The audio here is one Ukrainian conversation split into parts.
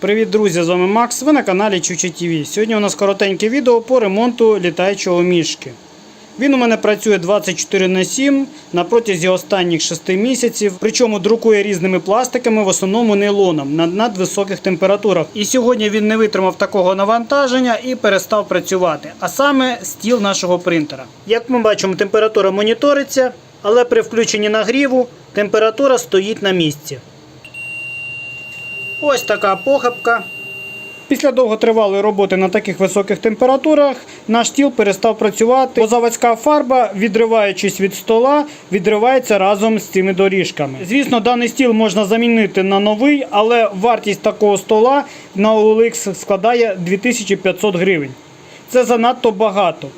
Привіт, друзі! З вами Макс. Ви на каналі Чуча ТВ. Сьогодні у нас коротеньке відео по ремонту літаючого мішки. Він у мене працює 24 на 7 на протязі останніх 6 місяців, причому друкує різними пластиками, в основному нейлоном на надвисоких температурах. І сьогодні він не витримав такого навантаження і перестав працювати. А саме стіл нашого принтера. Як ми бачимо, температура моніториться, але при включенні нагріву температура стоїть на місці. Ось така похибка. Після довготривалої роботи на таких високих температурах наш стіл перестав працювати, бо заводська фарба, відриваючись від стола, відривається разом з цими доріжками. Звісно, даний стіл можна замінити на новий, але вартість такого стола на OLX складає 2500 гривень. Це занадто багато.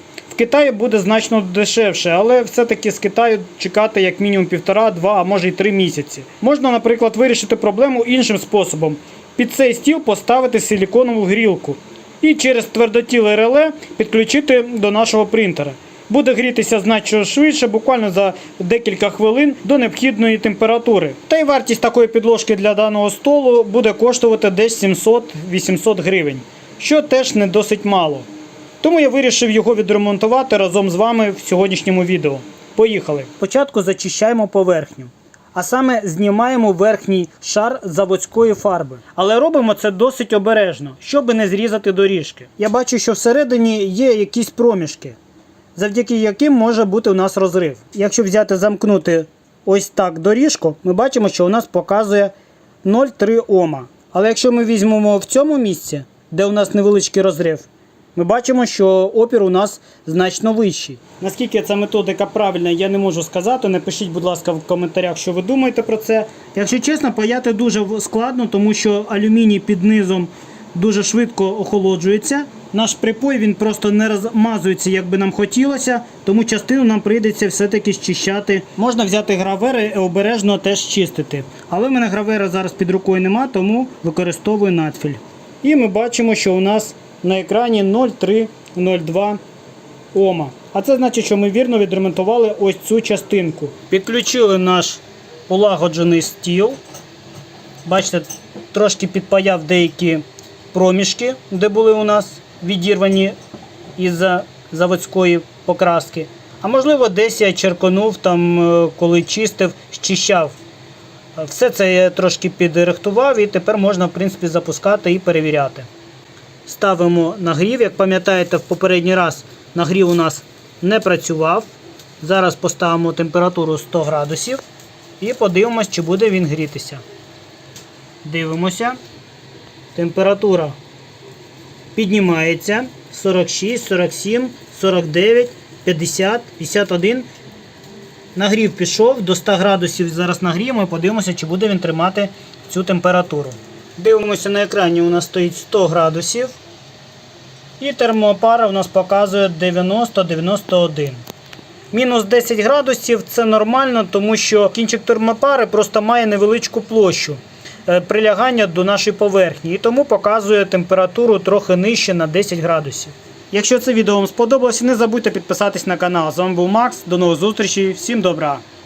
Китаї буде значно дешевше, але все-таки з Китаю чекати як мінімум півтора, два, а може й три місяці. Можна, наприклад, вирішити проблему іншим способом. Під цей стіл поставити силіконову грілку і через твердотіле реле підключити до нашого принтера. Буде грітися значно швидше, буквально за декілька хвилин до необхідної температури. Та й вартість такої підложки для даного столу буде коштувати десь 700-800 гривень, що теж не досить мало. Тому я вирішив його відремонтувати разом з вами в сьогоднішньому відео. Поїхали. Спочатку зачищаємо поверхню. А саме знімаємо верхній шар заводської фарби. Але робимо це досить обережно, щоб не зрізати доріжки. Я бачу, що всередині є якісь проміжки, завдяки яким може бути у нас розрив. Якщо взяти замкнути ось так доріжку, ми бачимо, що у нас показує 0,3 Ома. Але якщо ми візьмемо в цьому місці, де у нас невеличкий розрив, ми бачимо, що опір у нас значно вищий. Наскільки ця методика правильна, я не можу сказати. Напишіть, будь ласка, в коментарях, що ви думаєте про це. Якщо чесно, паяти дуже складно, тому що алюміній під низом дуже швидко охолоджується. Наш припой він просто не розмазується, як би нам хотілося, тому частину нам прийдеться все-таки щищати. Можна взяти гравери і обережно теж чистити. Але в мене гравера зараз під рукою нема, тому використовую надфіль. І ми бачимо, що у нас на екрані 0,302 Ома. А це значить, що ми вірно відремонтували ось цю частинку. Підключили наш полагоджений стіл. Бачите, трошки підпаяв деякі проміжки, де були у нас відірвані із заводської покраски. А можливо, десь я черконув там, е, коли чистив, щищав. Все це я трошки підрихтував і тепер можна, в принципі, запускати і перевіряти. Ставимо нагрів. Як пам'ятаєте, в попередній раз нагрів у нас не працював. Зараз поставимо температуру 100 градусів і подивимось, чи буде він грітися. Дивимося. Температура піднімається 46, 47, 49, 50, 51. Нагрів пішов до 100 градусів. Зараз нагріємо і подивимося, чи буде він тримати цю температуру. Дивимося на екрані, у нас стоїть 100 градусів. І термопара у нас показує 90-91. Мінус 10 градусів це нормально, тому що кінчик термопари просто має невеличку площу е, прилягання до нашої поверхні. І тому показує температуру трохи нижче на 10 градусів. Якщо це відео вам сподобалося, не забудьте підписатись на канал. З вами був Макс. До нових зустрічей. Всім добра!